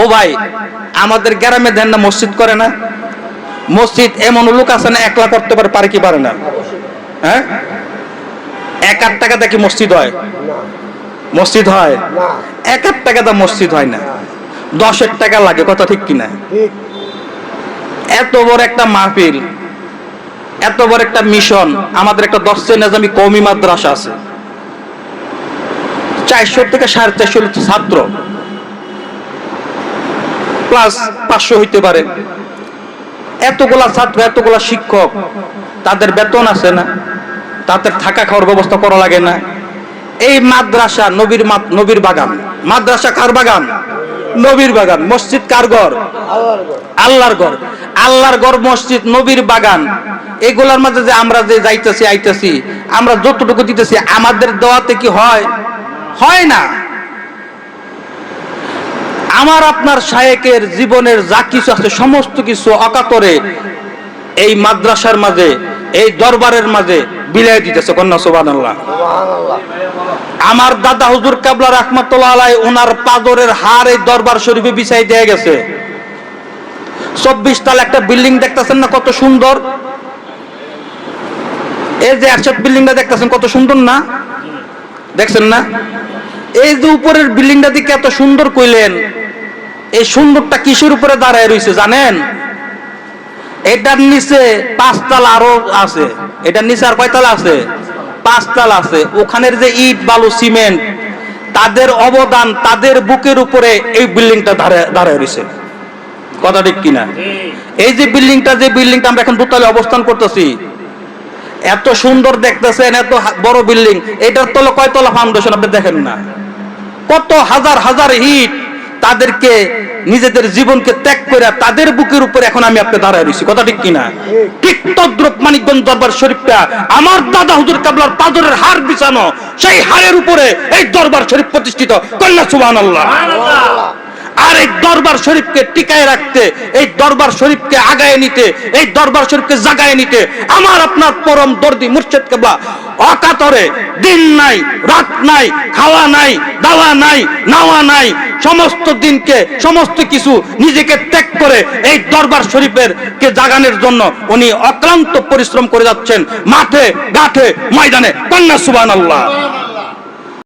ও ভাই, আমাদের গ্রামে দেন না, মসজিদ করে না। মসজিদ এমন লোক আছে না, একলা করতে পারে পারে কি পারে না। হ্যাঁ? এক আট টাকা দেখি মসজিদ হয়? মসজিদ হয়? এক আট টাকা দা মসজিদ হয় না। দশের টাকা লাগে, কথা ঠিক কিনা? এত বড় একটা মাহফিল, এত বড় একটা মিশন, আমাদের একটা দশে নেজামি কৌমি মাদ্রাসা আছে। চারশো থেকে সাড়ে চারশো ছাত্র। প্লাস পাঁচশো হইতে পারে। এতগুলা ছাত্র, এতগুলা শিক্ষক, তাদের বেতন আছে না? তাদের থাকা খাওয়ার ব্যবস্থা করা লাগে না? এই মাদ্রাসা নবীর নবীর বাগান। মাদ্রাসা কার বাগান? নবীর বাগান। মসজিদ কার ঘর। আল্লাহর ঘর। আল্লাহর ঘর, মসজিদ, নবীর বাগান। এগুলার মাঝে যে আমরা যে যাইতেছি, আইতেছি, আমরা যতটুকু দিতেছি, আমাদের দেওয়াতে কি হয়? হয় না। আমার আপনার শায়েকের জীবনের যা কিছু আছে সমস্ত কিছু অকাতরে এই মাদ্রাসার মাঝে এই দরবারের মাঝে বিলাই দিতেছে কন্যা সুবহানাল্লাহ। আমার দাদা হুজুর কাবলা রহমতুল্লাহ আলাই ওনার পাদরের হার এই দরবার শরীফে বিছাই দিয়ে গেছে। চব্বিশ তাল একটা বিল্ডিং দেখতেছেন না কত সুন্দর? এই যে একসাথ বিল্ডিংটা দেখতেছেন কত সুন্দর না? দেখছেন না? এই যে উপরের বিল্ডিংটা দিকে এত সুন্দর কইলেন এই সুন্দরটা কিসের উপরে দাঁড়ায় রয়েছে জানেন? এটার নিচে পাঁচতলা আরও আছে। এটার নিচে আর কয়তলা আছে? পাঁচতলা আছে। ওখানের যে ইট, বালু, সিমেন্ট, তাদের অবদান, তাদের বুকের উপরে এই বিল্ডিংটা দাঁড়ায় রয়েছে কথা ঠিক কিনা? এই যে বিল্ডিংটা যে বিল্ডিংটা আমরা এখন দোতলে অবস্থান করতেছি, এত সুন্দর দেখতেছেন, এত বড় বিল্ডিং, এটার তলে কয়তলা ফাউন্ডেশন আপনি দেখেন না? কত হাজার হাজার হিট তাদেরকে, নিজেদের জীবনকে ত্যাগ করে তাদের বুকের উপরে এখন আমি আপনি দাঁড়ায় রয়েছি কথা ঠিক কিনা? ঠিক তদ্রুপ মানিকগঞ্জ দরবার শরীফটা আমার দাদা হুজুর কাবলার পাদরের হার বিছানো, সেই হারের উপরে এই দরবার শরীফ প্রতিষ্ঠিত। কন্যা সুবান আল্লাহ আর এই দরবার শরীফকে টিকায় রাখতে, এই দরবার শরীফকে আগায় নিতে, এই দরবার শরীফকে জাগায় নিতে, আমার আপনার পরম দর্দি মুর্শেদ কেবলা, অকাতরে দিন নাই, রাত নাই, খাওয়া নাই, দাওয়া নাই, নাওয়া নাই, সমস্ত দিনকে, সমস্ত কিছু নিজেকে ত্যাগ করে এই দরবার শরীফের কে জাগানোর জন্য উনি অক্লান্ত পরিশ্রম করে যাচ্ছেন, মাঠে, ঘাটে, ময়দানে। কন্যা সুবান আল্লাহ